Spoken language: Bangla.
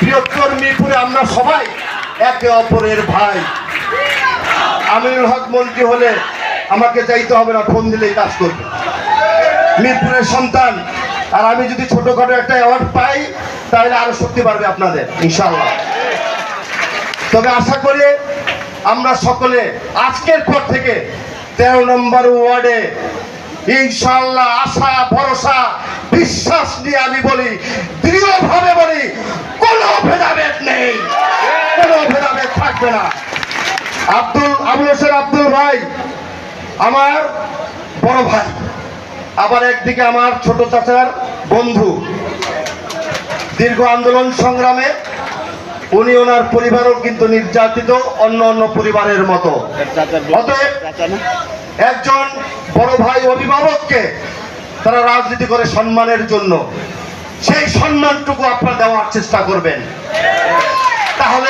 বৃহত্তর মিরপুরে আমরা সবাই একে অপরের ভাই। আমিনুল হক মন্ত্রী হলে আমাকে চাইতে হবে না, ফোন দিলেই কাজ করবে। মিরপুরের সন্তান, আর আমি যদি ছোটখাটো একটা অ্যাওয়ার্ড পাই, তাহলে আরও শক্তি বাড়বে আপনাদের ইনশাল্লাহ তবে আশা করি আমরা সকলে আজকের পর থেকে তেরো নম্বর ওয়ার্ডে ইনশাল্লাহ আশা, ভরসা, বিশ্বাস নিয়ে আমি বলি দৃঢ়ভাবে থাকবে না। আব্দুল, আবুল হোসেন আব্দুল ভাই, আমার বড় ভাই, আবার একদিকে আমার ছোট চাচার বন্ধু। দীর্ঘ আন্দোলন সংগ্রামে উনি ওনার পরিবারও কিন্তু নির্যাতিত অন্য অন্য পরিবারের মতো। অতএব একজন বড় ভাই অভিভাবককে তারা রাজনীতি করে সম্মানের জন্য। সেই সম্মানটুকু আপনারা দেওয়ার চেষ্টা করবেন।